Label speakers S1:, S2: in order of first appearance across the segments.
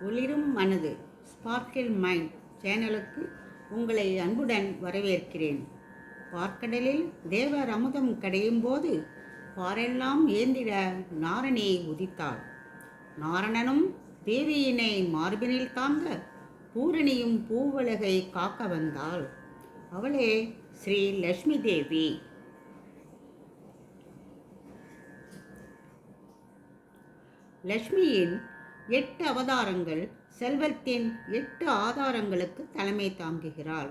S1: ஒளிரும் மனது sparkle mind சேனலுக்கு உங்களை அன்புடன் வரவேற்கிறேன். பார்க்கடலில் தேவர் அமுதம் கடையும் போது பாரெல்லாம் ஏந்திட நாரணே உதித்தாள். நாரணனும் தேவியினை மார்பினில் தாங்க பூரணியும் பூவலகை காக்க வந்தாள். அவளே ஸ்ரீ லக்ஷ்மி தேவி. லக்ஷ்மியின் எட்டு அவதாரங்கள் செல்வத்தின் எட்டு ஆதாரங்களுக்கு தலைமை தாங்குகிறாள்.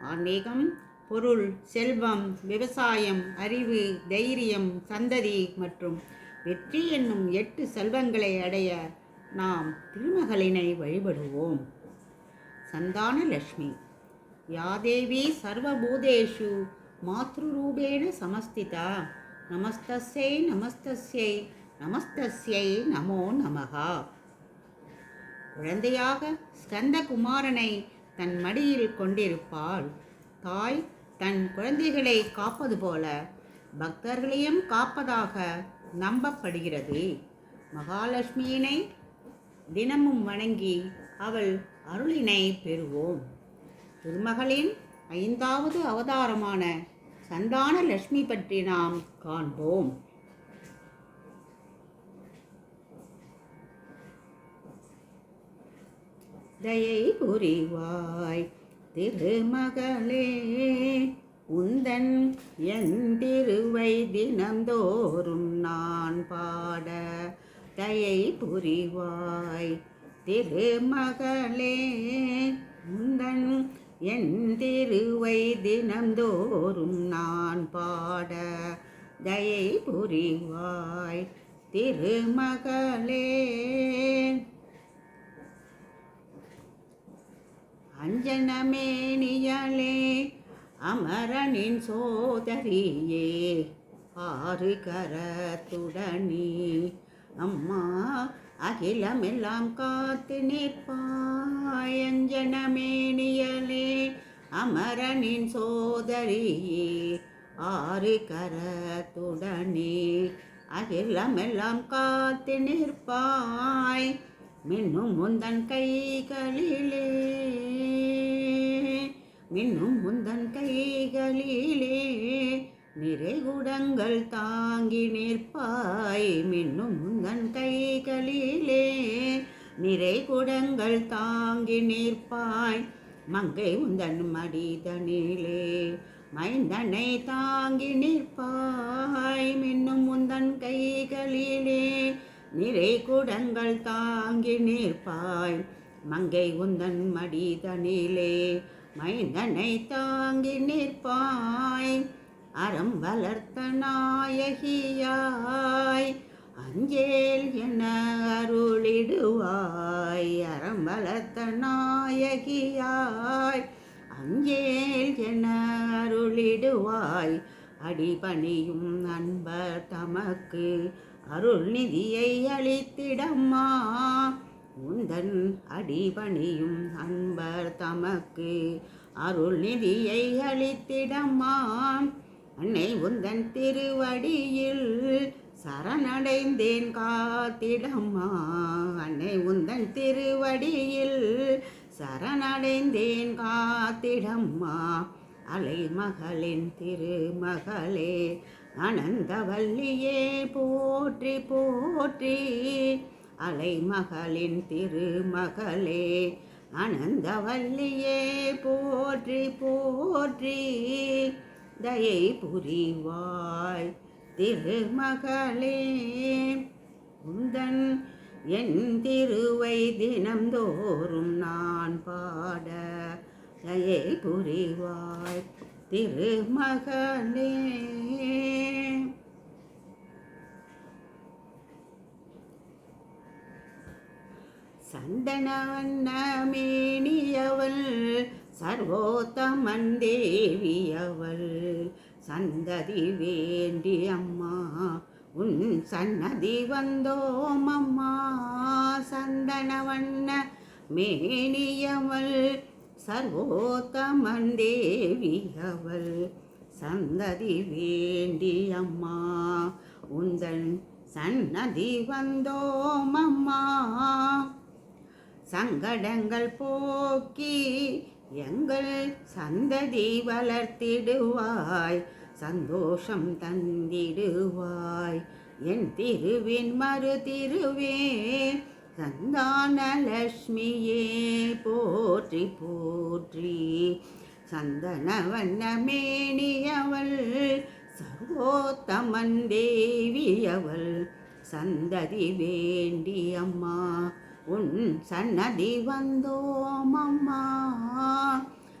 S1: ஆன்மீகம் பொருள் செல்வம் விவசாயம் அறிவு தைரியம் சந்ததி மற்றும் வெற்றி என்னும் எட்டு செல்வங்களை அடைய நாம் திருமகளினை வழிபடுவோம். சந்தான லக்ஷ்மி யாதேவி சர்வபூதேஷு மாத்ருரூபேண சமஸ்திதா நமஸ்தஸ்யை நமஸ்தஸ்யை நமஸ்தஸ்யை நமோ நமகா குழந்தையாக ஸ்கந்தகுமாரனை தன் மடியில் கொண்டிருப்பாள். தாய் தன் குழந்தைகளை காப்பது போல பக்தர்களையும் காப்பதாக நம்பப்படுகிறது. மகாலட்சுமியினை தினமும் வணங்கி அவள் அருளினை பெறுவோம். திருமகளின் ஐந்தாவது அவதாரமான சந்தான லட்சுமி பற்றி நாம் காண்போம். தயை புரிவாய். திருமகளே உந்தன் என் திருவை தினந்தோறும் நான் பாட தயை புரிவாய். திருமகளே உந்தன் என் திருவை தினந்தோறும் நான் பாட தயை புரிவாய். திருமகளே அஞ்சனமேனியலே அமரனின் சோதரியே ஆறு கரத்துடனே அம்மா அகிலமெல்லாம் காத்து நிற்பாய் அஞ்சனமேனியலே அமரனின் சோதரியே ஆறு கரத்துடனே அகிலமெல்லாம் காத்து நிற்பாய் மின்னும் முந்தன் கைகளிலே. மின்னும் முந்தன் கைகளிலே நிறைகுடங்கள் தாங்கி நிற்பாய். மின்னும் முந்தன் கைகளிலே நிறைகுடங்கள் தாங்கி நிற்பாய். மங்கை உந்தன் மடிதனிலே மைந்தனை தாங்கி நிற்பாய். மின்னும் முந்தன் கைகளிலே நிறை குடங்கள் தாங்கி நிற்பாய். மங்கை உந்தன் மடிதனிலே மைந்தனை தாங்கி நிற்பாய். அறம் வளர்த்த நாயகியாய். அஞ்சேல் என அருளிடுவாய். அறம் வளர்த்த நாயகியாய். அஞ்சேல் என அருளிடுவாய். அடிபணியும் அன்பர் தமக்கு அருள் நிதியை அளித்திடம்மா. உந்தன் அடிபணியும் அன்பர் தமக்கு அருள் நிதியை அளித்திடம்மா. அன்னை உந்தன் திருவடியில் சரணடைந்தேன் காத்திடம்மா அன்னை உந்தன் திருவடியில் சரணடைந்தேன் காத்திடம்மா அலைமகளின் திருமகளே அனந்தவல்லியே போற்றி போற்றி. அலைமகளின் திருமகளே அனந்தவல்லியே போற்றி போற்றி. தயை புரிவாய் திருமகளே உந்தன் என் திருவை தினந்தோறும் நான் பாட. தயை புரிவாய் திருமகளே. சந்தனவண்ணமேனியவள் சர்வோத்தமன் தேவியவள். சந்ததி வேண்டி அம்மா உன் சன்னதி வந்தோம் அம்மா. சந்தனவண்ண மேனியவள் சர்வோத்தமன் தேவியவள். சந்ததி வேண்டி அம்மா உந்தன் சன்னதி வந்தோம் அம்மா. சங்கடங்கள் போக்கி எங்கள் சந்ததி வளர்த்திடுவாய் சந்தோஷம் தந்திடுவாய். என் திருவின் மறு திருவே சந்தானலட்சுமியே போற்றி போற்றி. சந்தன வண்ணமேனியவள் சர்வோத்தமன் தேவியவள் சந்ததி வேண்டியம்மா. உன் சன்னதி வந்தோம் அம்மா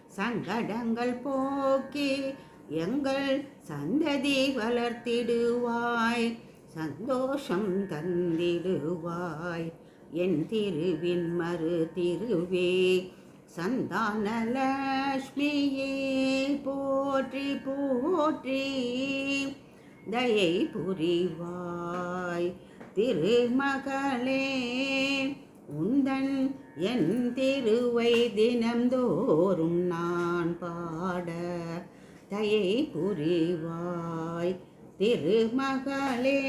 S1: சங்கடங்கள் போக்கி எங்கள் சந்ததி வளர்த்திடுவாய். சந்தோஷம் தந்திடுவாய். என் திருவின் மறு திருவே சந்தானலட்சுமியே போற்றி போற்றி. தயை புரிவாய் திருமகளே. உந்தன் என் திருவை தினம்தோறும் நான் பாட தயை புரிவாய். திருமகளே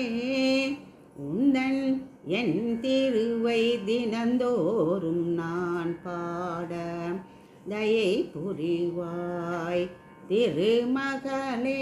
S1: உந்தன் என் திருவை தினந்தோறும் நான் பாட தயை புரிவாய். திருமகளே